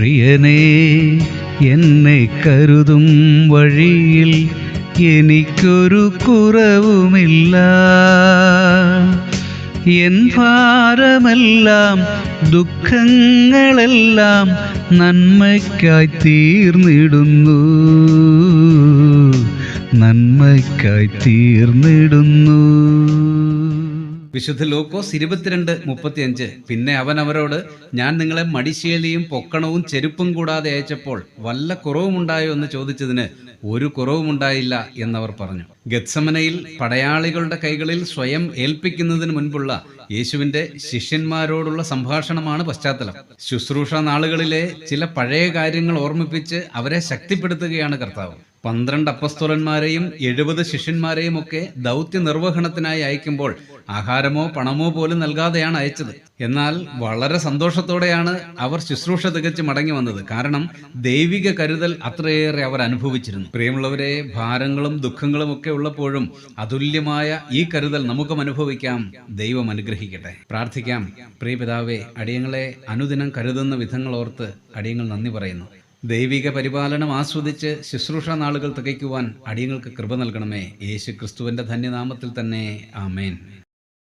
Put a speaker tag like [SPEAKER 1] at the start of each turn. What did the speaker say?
[SPEAKER 1] പ്രിയനേ എന്നെ കരുതും വഴിയിൽ എനിക്കൊരു കുറവുമില്ല. എൻ ഭാരമെല്ലാം ദുഃഖങ്ങളെല്ലാം നന്മയ്ക്കായി തീർന്നിടുന്നു. നന്മയ്ക്കായി തീർന്നിടുന്നു.
[SPEAKER 2] വിശുദ്ധ ലൂക്കോസ് ഇരുപത്തിരണ്ട് മുപ്പത്തിയഞ്ച്. പിന്നെ അവൻ അവരോട് ഞാൻ നിങ്ങളെ മടിശേലിയും പൊക്കണവും ചെരുപ്പും കൂടാതെ അയച്ചപ്പോൾ വല്ല കുറവുമുണ്ടായോ എന്ന് ചോദിച്ചതിന് ഒരു കുറവുമുണ്ടായില്ല എന്നവർ പറഞ്ഞു. ഗത്സമനയിൽ പടയാളികളുടെ കൈകളിൽ സ്വയം ഏൽപ്പിക്കുന്നതിന് മുൻപുള്ള യേശുവിന്റെ ശിഷ്യന്മാരോടുള്ള സംഭാഷണമാണ് പശ്ചാത്തലം. ശുശ്രൂഷ നാളുകളിലെ ചില പഴയ കാര്യങ്ങൾ ഓർമ്മിപ്പിച്ച് അവരെ ശക്തിപ്പെടുത്തുകയാണ് കർത്താവ്. പന്ത്രണ്ട് അപ്പസ്തോലന്മാരെയും എഴുപത് ശിഷ്യന്മാരെയും ഒക്കെ ദൗത്യ നിർവഹണത്തിനായി അയക്കുമ്പോൾ ആഹാരമോ പണമോ പോലും നൽകാതെയാണ് അയച്ചത്. എന്നാൽ വളരെ സന്തോഷത്തോടെയാണ് അവർ ശുശ്രൂഷ തികച്ച് മടങ്ങി വന്നത്. കാരണം ദൈവിക കരുതൽ അത്രയേറെ അവർ അനുഭവിച്ചിരുന്നു. പ്രിയമുള്ളവരെ ഭാരങ്ങളും ദുഃഖങ്ങളും ഒക്കെ ഉള്ളപ്പോഴും അതുല്യമായ ഈ കരുതൽ നമുക്കും അനുഭവിക്കാം. ദൈവം അനുഗ്രഹിക്കട്ടെ. പ്രാർത്ഥിക്കാം. പ്രിയപിതാവെ അടിയങ്ങളെ അനുദിനം കരുതുന്ന വിധങ്ങൾ ഓർത്ത് അടിയങ്ങൾ നന്ദി പറയുന്നു. ദൈവിക പരിപാലനം ആസ്വദിച്ച് ശുശ്രൂഷ നാളുകൾ തികയ്ക്കുവാൻ അടിയങ്ങൾക്ക് കൃപ നൽകണമേ. യേശു ക്രിസ്തുവിന്റെ ധന്യനാമത്തിൽ തന്നെ. ആമേൻ.